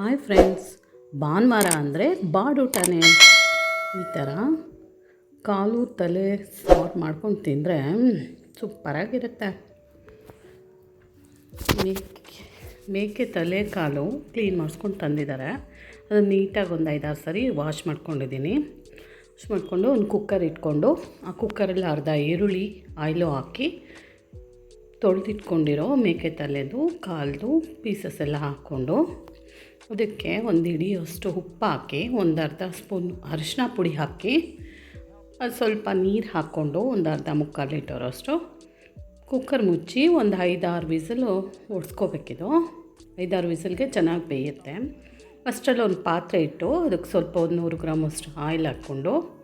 Hi friends ಭಾನುವಾರ ಅಂದರೆ ಬಾಡೂಟನೇ ಈ ಥರ ಕಾಲು ತಲೆ ಸಾರು ಮಾಡ್ಕೊಂಡು ತಿಂದರೆ ಸೂಪರಾಗಿರುತ್ತೆ ಮೇಕೆ ಮೇಕೆ ತಲೆ ಕಾಲು ಕ್ಲೀನ್ ಮಾಡಿಸ್ಕೊಂಡು ತಂದಿದ್ದಾರೆ. ಅದು ನೀಟಾಗಿ ಒಂದು ಐದಾರು ಸರಿ ವಾಶ್ ಮಾಡ್ಕೊಂಡಿದ್ದೀನಿ. ವಾಶ್ ಮಾಡಿಕೊಂಡು ಒಂದು ಕುಕ್ಕರ್ ಇಟ್ಕೊಂಡು, ಆ ಕುಕ್ಕರಲ್ಲಿ ಅರ್ಧ ಈರುಳ್ಳಿ, ಆಯಿಲು ಹಾಕಿ ತೊಳೆದಿಟ್ಕೊಂಡಿರೋ ಮೇಕೆ ತಲೆದು, ಕಾಲ್ದು ಪೀಸಸ್ ಎಲ್ಲ ಹಾಕ್ಕೊಂಡು ಅದಕ್ಕೆ ಒಂದು ಹಿಡಿಯಷ್ಟು ಉಪ್ಪು ಹಾಕಿ, ಒಂದು ಅರ್ಧ ಸ್ಪೂನ್ ಅರಿಶಿನ ಪುಡಿ ಹಾಕಿ, ಅದು ಸ್ವಲ್ಪ ನೀರು ಹಾಕ್ಕೊಂಡು ಒಂದು ಅರ್ಧ ಮುಕ್ಕಾಲು ಲೀಟರಷ್ಟು ಕುಕ್ಕರ್ ಮುಚ್ಚಿ ಒಂದು ಐದಾರು ವಿಸಲು ಒಡ್ಸ್ಕೋಬೇಕಿದು. ಐದಾರು ವಿಸಲ್ಗೆ ಚೆನ್ನಾಗಿ ಬೇಯುತ್ತೆ. ಅಷ್ಟರಲ್ಲಿ ಒಂದು ಪಾತ್ರೆ ಇಟ್ಟು ಅದಕ್ಕೆ ಸ್ವಲ್ಪ ಒಂದು ನೂರು ಗ್ರಾಮಷ್ಟು ಆಯಿಲ್ ಹಾಕ್ಕೊಂಡು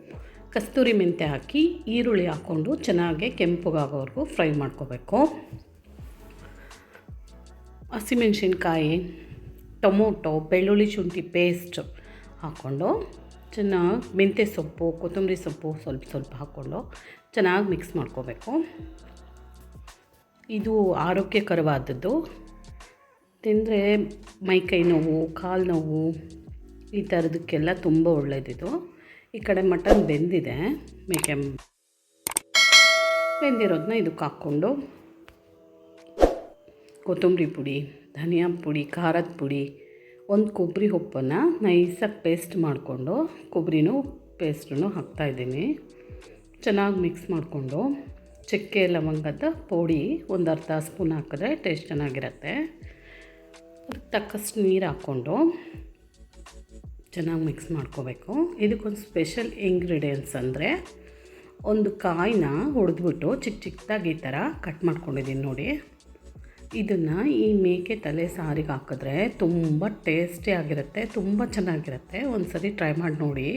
ಕಸ್ತೂರಿ ಮೆಂತ್ಯ ಹಾಕಿ ಈರುಳ್ಳಿ ಹಾಕ್ಕೊಂಡು ಚೆನ್ನಾಗಿ ಕೆಂಪುಗಾಗೋವರೆಗೂ ಫ್ರೈ ಮಾಡ್ಕೋಬೇಕು. ಹಸಿಮೆಣ್ಸಿನ್ಕಾಯಿ, ಟೊಮೊಟೊ, ಬೆಳ್ಳುಳ್ಳಿ ಶುಂಠಿ ಪೇಸ್ಟ್ ಹಾಕ್ಕೊಂಡು ಚೆನ್ನಾಗಿ ಮೆಂತ್ಯ ಸೊಪ್ಪು, ಕೊತ್ತಂಬರಿ ಸೊಪ್ಪು ಸ್ವಲ್ಪ ಸ್ವಲ್ಪ ಹಾಕ್ಕೊಂಡು ಚೆನ್ನಾಗಿ ಮಿಕ್ಸ್ ಮಾಡ್ಕೋಬೇಕು. ಇದು ಆರೋಗ್ಯಕರವಾದದ್ದು. ತಿಂದರೆ ಮೈಕೈ ನೋವು, ಕಾಲು ನೋವು ಈ ಥರದಕ್ಕೆಲ್ಲ ತುಂಬ ಒಳ್ಳೆಯದಿದು ಈ ಕಡೆ ಮಟನ್ ಬೆಂದಿದೆ. ಮೇಕೆ ಬೆಂದಿರೋದನ್ನ ಇದಕ್ಕೆ ಹಾಕ್ಕೊಂಡು ಕೊತ್ತಂಬರಿ ಪುಡಿ, ಧನಿಯಾ ಪುಡಿ, ಖಾರದ ಪುಡಿ, ಒಂದು ಕೊಬ್ಬರಿ ಉಪ್ಪನ್ನು ನೈಸಾಗಿ ಪೇಸ್ಟ್ ಮಾಡಿಕೊಂಡು ಕೊಬ್ಬರಿನೂ ಪೇಸ್ಟನ್ನು ಹಾಕ್ತಾಯಿದ್ದೀನಿ ಚೆನ್ನಾಗಿ ಮಿಕ್ಸ್ ಮಾಡಿಕೊಂಡು ಚಕ್ಕೆ, ಲವಂಗದ ಪೌಡಿ ಒಂದು ಅರ್ಧ ಸ್ಪೂನ್ ಹಾಕಿದ್ರೆ ಟೇಸ್ಟ್ ಚೆನ್ನಾಗಿರುತ್ತೆ. ಅದಕ್ಕೆ ತಕ್ಕಷ್ಟು ನೀರು ಹಾಕ್ಕೊಂಡು ಚೆನ್ನಾಗಿ ಮಿಕ್ಸ್ ಮಾಡ್ಕೋಬೇಕು. ಇದಕ್ಕೊಂದು ಸ್ಪೆಷಲ್ ಇಂಗ್ರೀಡಿಯೆಂಟ್ಸ್ ಅಂದರೆ ಒಂದು ಕಾಯಿನ ಹೊಡೆದ್ಬಿಟ್ಟು ಚಿಕ್ಕ ಚಿಕ್ಕದಾಗಿ ಈ ಥರ ಕಟ್ ಮಾಡ್ಕೊಂಡಿದ್ದೀನಿ ನೋಡಿ. ಇದನ್ನು ಈ ಮೇಕೆ ತಲೆ ಸಾರಿಗೆ ಹಾಕಿದ್ರೆ ತುಂಬ ಟೇಸ್ಟಿಯಾಗಿರುತ್ತೆ ತುಂಬ ಚೆನ್ನಾಗಿರುತ್ತೆ. ಒಂದು ಸರಿ ಟ್ರೈ ಮಾಡಿ ನೋಡಿ.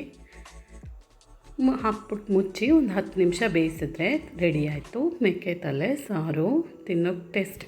ಹಾಕ್ಬಿಟ್ಟು ಮುಚ್ಚಿ ಒಂದು ಹತ್ತು ನಿಮಿಷ ಬೇಯಿಸಿದ್ರೆ ರೆಡಿ ಆಯಿತು. ಮೇಕೆ ತಲೆ ಸಾರು ತಿನ್ನೋಕ್ಕೆ ಟೇಸ್ಟ್